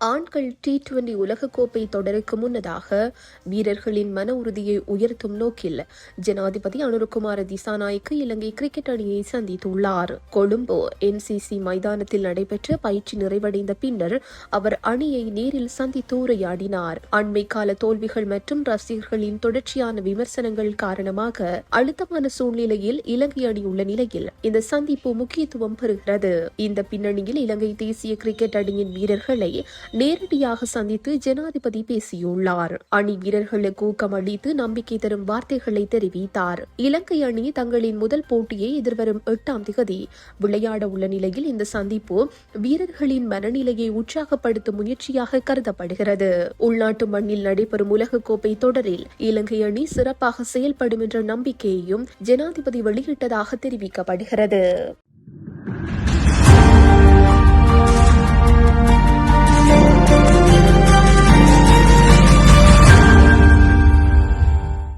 ஆண்கள் T twenty உலகக்கோப்பை தொடருக்கு முன்னதாக வீரர்களின் மன உறுதியை உயர்த்தும் நோக்கில் ஜனாதிபதி அனுருகுமார திசாநாயக்கு இலங்கை கிரிக்கெட் அணியை சந்தித்துள்ளார். கொழும்போ என்சிசி மைதானத்தில் நடைபெற்ற பயிற்சி நிறைவடைந்த பின்னர் அவர் அணியை நேரில் சந்தித்து உரையாடினார். அண்மை கால தோல்விகள் மற்றும் ரசிகர்களின் தொடர்ச்சியான விமர்சனங்கள் காரணமாக அழுத்தமான சூழ்நிலையில் இலங்கை அணி உள்ள நிலையில் இந்த சந்திப்பு முக்கியத்துவம் பெறுகிறது. இந்த பின்னணியில் இலங்கை தேசிய கிரிக்கெட் அணியின் வீரர்களை நேரடியாக சந்தித்து ஜனாதிபதி பேசியுள்ளார். அணி வீரர்களுக்கு ஊக்கம் அளித்து நம்பிக்கை தரும் வார்த்தைகளை தெரிவித்தார். இலங்கை அணி தங்களின் முதல் போட்டியை எதிர்வரும் எட்டாம் திகதி விளையாட உள்ள நிலையில் இந்த சந்திப்பு வீரர்களின் மனநிலையை உற்சாகப்படுத்தும் முயற்சியாக கருதப்படுகிறது. உள்நாட்டு மண்ணில் நடைபெறும் உலகக்கோப்பை தொடரில் இலங்கை அணி சிறப்பாக செயல்படும் என்ற நம்பிக்கையையும் ஜனாதிபதி வெளியிட்டதாக தெரிவிக்கப்படுகிறது.